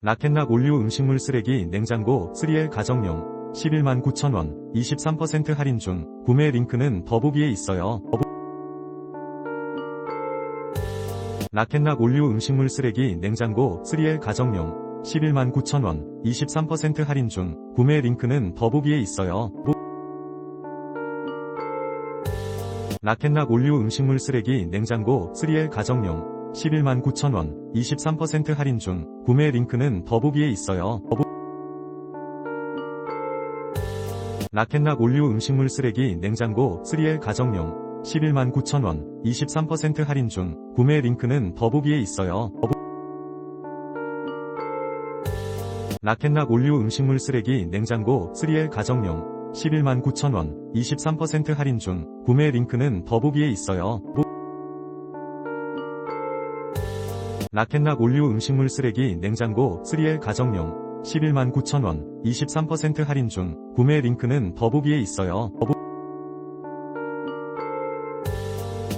라켓락 올류 음식물 쓰레기 냉장고 3L 가정용. 11만 9천원 23% 할인 중. 구매 링크는 더보기에 있어요. 더보... 라켓락 올류 음식물 쓰레기 냉장고 3L 가정용. 11만 9천원 23% 할인 중. 구매 링크는 더보기에 있어요. 보... 라켓락 올류 음식물 쓰레기 냉장고 3L 가정용 11만 9천원 23% 할인 중 구매 링크는 더보기에 있어요. 더보... 라켓락 올류 음식물 쓰레기 냉장고 3L 가정용 11만 9천원 23% 할인 중 구매 링크는 더보기에 있어요. 더보... 라켓락 올류 음식물 쓰레기 냉장고 3L 가정용 11만 9천원 23% 할인 중 구매 링크는 더보기에 있어요. 보... 라켓락 올류 음식물 쓰레기 냉장고 3L 가정용 11만 9천원 23% 할인 중 구매 링크는 더보기에 있어요. 더보...